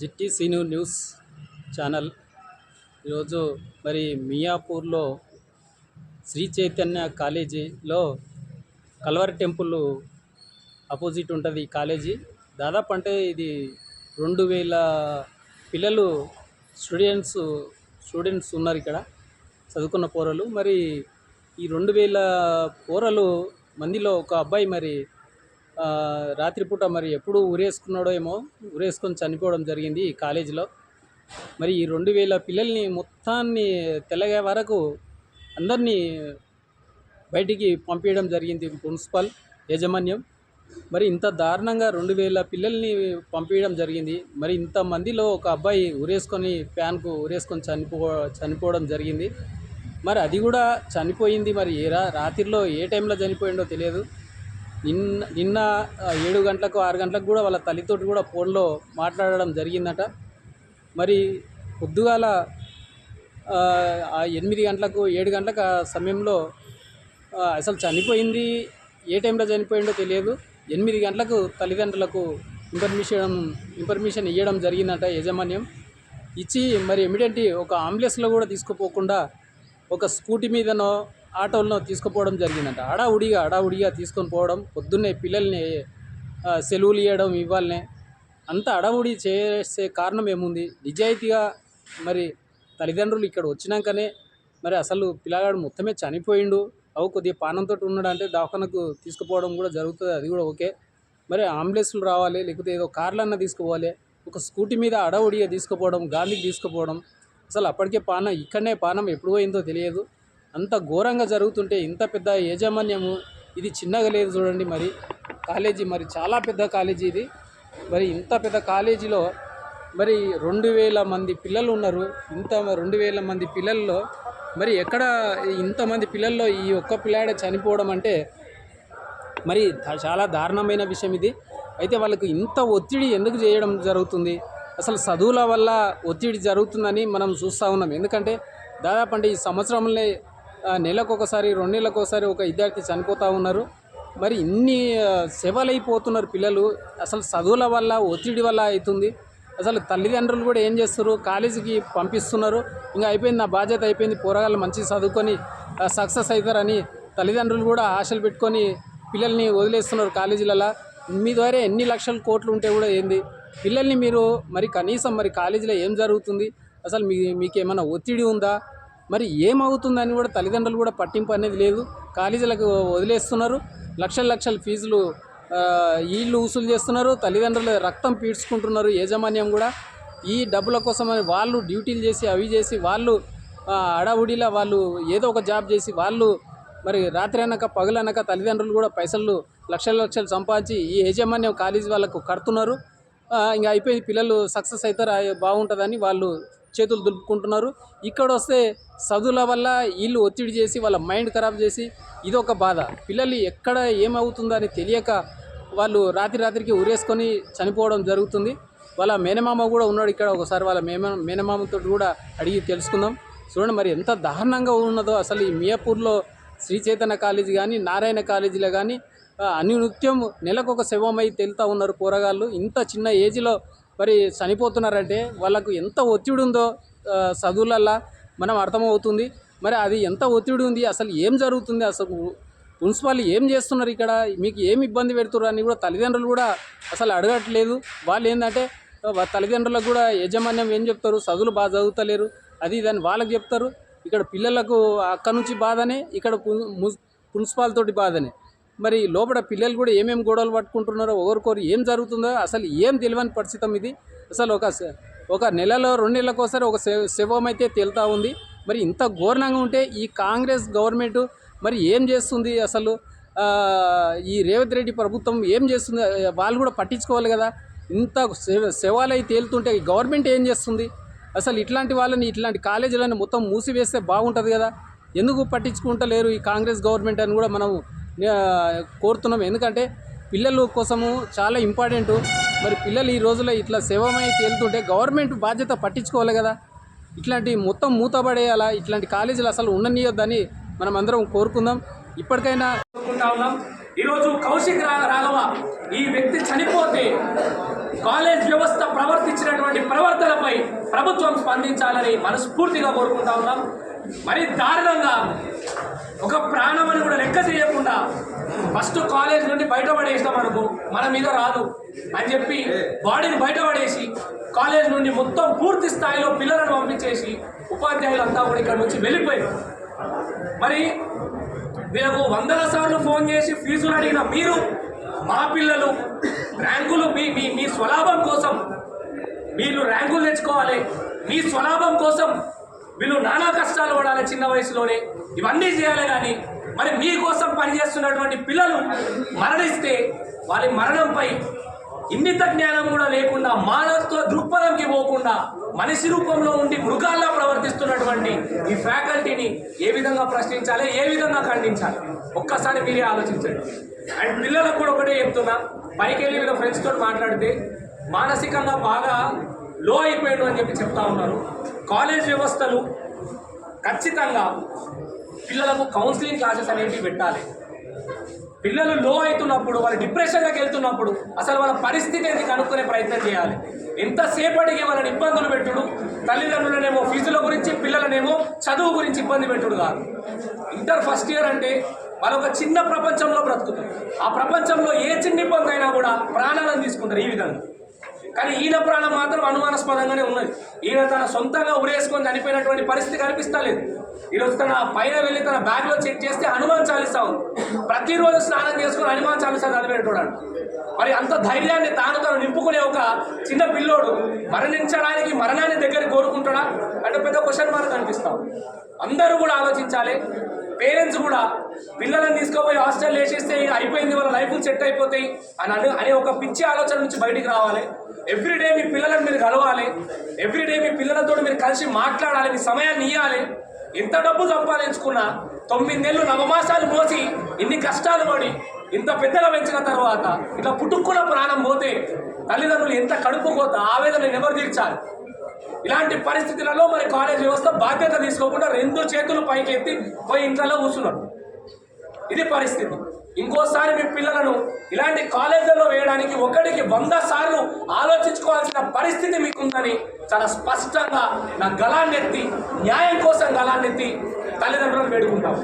జిట్టి scene news channel. ఈరోజు మరి మియాపూర్లో శ్రీ చైతన్య కాలేజీలో కల్వర్ టెంపుల్ అపోజిట్ ఉంటుంది ఈ కాలేజీ. దాదాపు అంటే ఇది రెండు వేల పిల్లలు స్టూడెంట్స్ స్టూడెంట్స్ ఉన్నారు ఇక్కడ చదువుకున్న పోరలు. మరి ఈ రెండు వేల పోరలు మందిలో ఒక అబ్బాయి మరి రాత్రిపూట మరి ఎప్పుడు ఉరేసుకున్నాడో ఏమో ఉరేసుకొని చనిపోవడం జరిగింది ఈ కాలేజీలో. మరి ఈ రెండు వేల పిల్లల్ని మొత్తాన్ని తెలగే వరకు అందరినీ బయటికి పంపించడం జరిగింది ప్రిన్సిపల్ యాజమాన్యం. మరి ఇంత దారుణంగా రెండు వేల పిల్లల్ని పంపించడం జరిగింది. మరి ఇంతమందిలో ఒక అబ్బాయి ఉరేసుకొని ఫ్యాన్కు ఉరేసుకొని చనిపో చనిపోవడం జరిగింది. మరి అది కూడా చనిపోయింది మరి ఏ రాత్రిలో ఏ టైంలో చనిపోయిందో తెలియదు. నిన్న నిన్న ఏడు గంటలకు ఆరు గంటలకు కూడా వాళ్ళ తల్లితోటి కూడా ఫోన్లో మాట్లాడడం జరిగిందట. మరి పొద్దుగాల ఎనిమిది గంటలకు ఏడు గంటలకు ఆ సమయంలో అసలు చనిపోయింది ఏ టైంలో చనిపోయిందో తెలియదు. ఎనిమిది గంటలకు తల్లిదండ్రులకు ఇన్ఫర్మేషన్ ఇన్ఫర్మేషన్ ఇవ్వడం జరిగిందట యాజమాన్యం. ఇచ్చి మరి ఇమీడియట్ ఒక అంబులెన్స్లో కూడా తీసుకుపోకుండా ఒక స్కూటీ మీదనో ఆటోల్లో తీసుకుపోవడం జరిగిందంట. అడావుడిగా అడావుడిగా తీసుకొని పోవడం పొద్దున్నే పిల్లల్ని సెలవులు ఇవ్వడం ఇవ్వాలనే అంత అడవుడి చేసే కారణం ఏముంది? నిజాయితీగా మరి తల్లిదండ్రులు ఇక్కడ వచ్చినాకనే మరి అసలు పిల్లగాడు మొత్తమే చనిపోయిండు అవు కొద్దిగా పానంతో ఉన్నాడు అంటే దవాఖానకు తీసుకుపోవడం కూడా జరుగుతుంది అది కూడా ఓకే. మరి అంబులెన్స్లు రావాలి లేకపోతే ఏదో కార్లన్నా తీసుకుపోవాలి ఒక స్కూటీ మీద అడవుడిగా తీసుకుపోవడం గాంధీకి తీసుకుపోవడం అసలు అప్పటికే పానం ఇక్కడనే పానం ఎప్పుడు పోయిందో తెలియదు. అంత ఘోరంగా జరుగుతుంటే ఇంత పెద్ద యాజమాన్యము? ఇది చిన్నగా లేదు చూడండి మరి. కాలేజీ మరి చాలా పెద్ద కాలేజీ ఇది. మరి ఇంత పెద్ద కాలేజీలో మరి రెండు వేల మంది పిల్లలు ఉన్నారు. ఇంత రెండు వేల మంది పిల్లల్లో మరి ఎక్కడ ఇంతమంది పిల్లల్లో ఈ ఒక్క పిల్లాడే చనిపోవడం అంటే మరి చాలా దారుణమైన విషయం ఇది. అయితే వాళ్ళకు ఇంత ఒత్తిడి ఎందుకు చేయడం జరుగుతుంది? అసలు చదువుల వల్ల ఒత్తిడి జరుగుతుందని మనం చూస్తూ ఉన్నాం. ఎందుకంటే దాదాపు అంటే ఈ సంవత్సరంలో నెలకు ఒకసారి రెండు నెలలకు ఒకసారి ఒక విద్యార్థి చనిపోతూ ఉన్నారు. మరి ఇన్ని సేవలైపోతున్నారు పిల్లలు. అసలు చదువుల వల్ల ఒత్తిడి వల్ల అవుతుంది అసలు తల్లిదండ్రులు కూడా ఏం చేస్తారు కాలేజీకి పంపిస్తున్నారు. ఇంకా అయిపోయింది నా బాధ్యత అయిపోయింది. పోరగాళ్ళు మంచిగా చదువుకొని సక్సెస్ అవుతారని తల్లిదండ్రులు కూడా ఆశలు పెట్టుకొని పిల్లల్ని వదిలేస్తున్నారు కాలేజీలలో. మీ ద్వారా ఎన్ని లక్షల కోట్లు ఉంటే కూడా ఏంది? పిల్లల్ని మీరు మరి కనీసం మరి కాలేజీలో ఏం జరుగుతుంది? అసలు మీ మీకు ఏమైనా ఒత్తిడి ఉందా? మరి ఏమవుతుందని కూడా తల్లిదండ్రులు కూడా పట్టింపు అనేది లేదు. కాలేజీలకు వదిలేస్తున్నారు. లక్షల లక్షల ఫీజులు ఈళ్ళు వీళ్ళు వసూలు చేస్తున్నారు. తల్లిదండ్రులు రక్తం పీడ్చుకుంటున్నారు యాజమాన్యం కూడా. ఈ డబ్బుల కోసం అని వాళ్ళు డ్యూటీలు చేసి అవి చేసి వాళ్ళు ఆ, అడావుడిలా వాళ్ళు ఏదో ఒక జాబ్ చేసి వాళ్ళు మరి రాత్రి అనక పగలనక తల్లిదండ్రులు కూడా పైసలు లక్షల లక్షలు సంపాదించి ఈ యాజమాన్యం కాలేజీ వాళ్ళకు కడుతున్నారు. ఇంకా అయిపోయి పిల్లలు సక్సెస్ అవుతారు? బాగుంటుందని వాళ్ళు చేతులు దులుపుకుంటున్నారు. ఇక్కడ వస్తే చదువుల వల్ల వీళ్ళు ఒత్తిడి చేసి వాళ్ళ మైండ్ ఖరాబ్ చేసి ఇదొక బాధ. పిల్లలు ఎక్కడ ఏమవుతుందని తెలియక వాళ్ళు రాత్రి రాత్రికి ఉరేసుకొని చనిపోవడం జరుగుతుంది. వాళ్ళ మేనమామ కూడా ఉన్నాడు ఇక్కడ. ఒకసారి వాళ్ళ మేమ మేనమామతో కూడా అడిగి తెలుసుకుందాం. చూడండి మరి ఎంత దారుణంగా ఉన్నదో అసలు ఈ మియాపూర్లో శ్రీ చైతన్య కాలేజీ కానీ నారాయణ కాలేజీలో కానీ అనునిత్యం నెలకు ఒక శవమై తెలుతూ ఉన్నారు పోరగాళ్ళు. ఇంత చిన్న ఏజ్లో మరి చనిపోతున్నారంటే వాళ్ళకు ఎంత ఒత్తిడి ఉందో చదువులల్లా మనం అర్థమవుతుంది. మరి అది ఎంత ఒత్తిడి ఉంది అసలు ఏం జరుగుతుంది అసలు ప్రిన్సిపాల్ ఏం చేస్తున్నారు ఇక్కడ మీకు ఏమి ఇబ్బంది పెడుతున్నారు అని కూడా తల్లిదండ్రులు కూడా అసలు అడగట్లేదు. వాళ్ళు ఏంటంటే తల్లిదండ్రులకు కూడా యాజమాన్యం ఏం చెప్తారు చదువులు బాగా చదువుతలేరు అది దాన్ని వాళ్ళకి చెప్తారు. ఇక్కడ పిల్లలకు అక్కడ నుంచి బాధనే ఇక్కడ మున్సిపాల్ తోటి బాధనే. మరి లోపల పిల్లలు కూడా ఏమేమి గొడవలు పట్టుకుంటున్నారో ఒకరికొరు ఏం జరుగుతుందో అసలు ఏం తెలియని పరిస్థితి ఇది. అసలు ఒక స- ఒక నెలలో రెండు నెలలకోసారి ఒక శవం అయితే తేలుతూ ఉంది. మరి ఇంత ఘోరంగా ఉంటే ఈ కాంగ్రెస్ గవర్నమెంట్ మరి ఏం చేస్తుంది అసలు? ఈ రేవంత్ రెడ్డి ప్రభుత్వం ఏం చేస్తుంది? వాళ్ళు కూడా పట్టించుకోవాలి కదా. ఇంత శవ- శవాలై తేలుతుంటే గవర్నమెంట్ ఏం చేస్తుంది? అసలు ఇట్లాంటి వాళ్ళని ఇట్లాంటి కాలేజీలను మొత్తం మూసివేస్తే బాగుంటుంది కదా. ఎందుకు పట్టించుకుంటలేరు ఈ కాంగ్రెస్ గవర్నమెంట్ అని కూడా మనం కోరుతున్నాం. ఎందుకంటే పిల్లల కోసము చాలా ఇంపార్టెంట్. మరి పిల్లలు ఈ రోజుల్లో ఇట్లా సేవమై తేలుతుంటే గవర్నమెంట్ బాధ్యత పట్టించుకోవాలి కదా. ఇట్లాంటి మొత్తం మూతపడేయాలా ఇట్లాంటి కాలేజీలు అసలు ఉండనీయొద్దని మనం అందరం కోరుకుందాం. ఇప్పటికైనా కోరుకుంటా ఉన్నాం. ఈరోజు కౌశిక్ రా రాఘవ ఈ వ్యక్తి చనిపోతే కాలేజ్ వ్యవస్థ ప్రవర్తించినటువంటి ప్రవర్తనపై ప్రభుత్వం స్పందించాలని మనస్ఫూర్తిగా కోరుకుంటా ఉన్నాం. మరి దారుణంగా ఒక ప్రాణమని కూడా లెక్క చేయకుండా ఫస్ట్ కాలేజ్ నుండి బయటపడేసినాం అనుకో మన మీద రాదు అని చెప్పి బాడీని బయటపడేసి కాలేజ్ నుండి మొత్తం పూర్తి స్థాయిలో పిల్లలను పంపించేసి ఉపాధ్యాయులంతా కూడా ఇక్కడ నుంచి వెళ్ళిపోయారు. మరి వీళ్ళకు వందల సార్లు ఫోన్ చేసి ఫీజులు అడిగిన మీరు మా పిల్లలు ర్యాంకులు మీ మీ మీ స్వలాభం కోసం వీళ్ళు ర్యాంకులు తెచ్చుకోవాలి. మీ స్వలాభం కోసం వీళ్ళు నానా కష్టాలు పడాలి చిన్న వయసులోనే. ఇవన్నీ చేయాలి కానీ మరి మీకోసం పనిచేస్తున్నటువంటి పిల్లలు మరణిస్తే వారి మరణంపై ఇన్నిత జ్ఞానం కూడా లేకుండా మానవత్వ దృక్పథంకి పోకుండా మనిషి రూపంలో ఉండి మృగాల్లా ప్రవర్తిస్తున్నటువంటి ఈ ఫ్యాకల్టీని ఏ విధంగా ప్రశ్నించాలి ఏ విధంగా ఖండించాలి? ఒక్కసారి మీరే ఆలోచించండి. అండ్ పిల్లలకు కూడా ఒకటే చెప్తున్నా పైకి వెళ్ళి వీళ్ళ ఫ్రెండ్స్ తోటి మాట్లాడితే మానసికంగా బాగా లో అయిపోయాడు అని చెప్పి చెప్తా ఉన్నారు. కాలేజ్ వ్యవస్థలు ఖచ్చితంగా పిల్లలకు కౌన్సిలింగ్ క్లాసెస్ అనేవి పెట్టాలి. పిల్లలు లో అవుతున్నప్పుడు వాళ్ళు డిప్రెషన్లోకి వెళ్తున్నప్పుడు అసలు వాళ్ళ పరిస్థితి ఏంటి కనుక్కునే ప్రయత్నం చేయాలి. ఎంతసేపటికి వాళ్ళని ఇబ్బందులు పెట్టుడు? తల్లిదండ్రులనేమో ఫీజుల గురించి పిల్లలనేమో చదువు గురించి ఇబ్బంది పెట్టుడు కాదు. ఇంటర్ ఫస్ట్ ఇయర్ అంటే వాళ్ళు ఒక చిన్న ప్రపంచంలో బ్రతుకుతారు. ఆ ప్రపంచంలో ఏ చిన్న ఇబ్బంది అయినా కూడా ప్రాణాలను తీసుకుంటారు ఈ విధంగా. కానీ ఈయన ప్రాణం మాత్రం అనుమానాస్పదంగానే ఉన్నది. ఈయన తన సొంతంగా ఉరేసుకొని చనిపోయినటువంటి పరిస్థితి కనిపిస్తలేదు. ఈరోజు తన పైన వెళ్ళి తన బ్యాగ్లో చెక్ చేస్తే హనుమాన్ చాలీసా ఉంది. ప్రతిరోజు స్నానం చేసుకుని హనుమాన్ చాలీసా చదివేటోడాడు. మరి అంత ధైర్యాన్ని తాను తను నింపుకునే ఒక చిన్న పిల్లోడు మరణించడానికి మరణాన్ని దగ్గర కోరుకుంటాడా? అంటే పెద్ద క్వశ్చన్ మార్క్ అనిపిస్తాం అందరూ కూడా ఆలోచించాలి. పేరెంట్స్ కూడా పిల్లలను తీసుకోపోయి హాస్టల్ వేసేస్తే అయిపోయింది వాళ్ళ లైఫ్ సెట్ అయిపోతాయి అని అను అనే ఒక పిచ్చి ఆలోచన నుంచి బయటికి రావాలి. ఎవ్రీడే మీ పిల్లలను మీరు కలవాలి. ఎవ్రీడే మీ పిల్లలతో మీరు కలిసి మాట్లాడాలి మీ సమయాన్ని ఇవ్వాలి ఎంత డబ్బు సంపాదించుకున్నా తొమ్మిది నెలలు నవమాసాలు మోసి ఇన్ని కష్టాలు పడి ఇంత పెద్దగా పెంచిన తర్వాత ఇట్లా పుట్టుక్కున్న ప్రాణం పోతే తల్లిదండ్రులు ఎంత కడుపు కోత ఆవేదన ఎవరు తీర్చాలి. ఇలాంటి పరిస్థితులలో మరి కాలేజ్ వ్యవస్థ బాధ్యత తీసుకోకుండా రెండు చేతులు పైకి ఎత్తి పోయి ఇంట్లో కూర్చున్నారు. ఇది పరిస్థితి. ఇంకోసారి మీ పిల్లలను ఇలాంటి కాలేజీల్లో వేయడానికి ఒకటికి వంద సార్లు ఆలోచించుకోవాల్సిన పరిస్థితి మీకుందని చాలా స్పష్టంగా నా గలాన్నెత్తి న్యాయం కోసం గలాన్నెత్తి తల్లిదండ్రులను వేడుకుంటాం.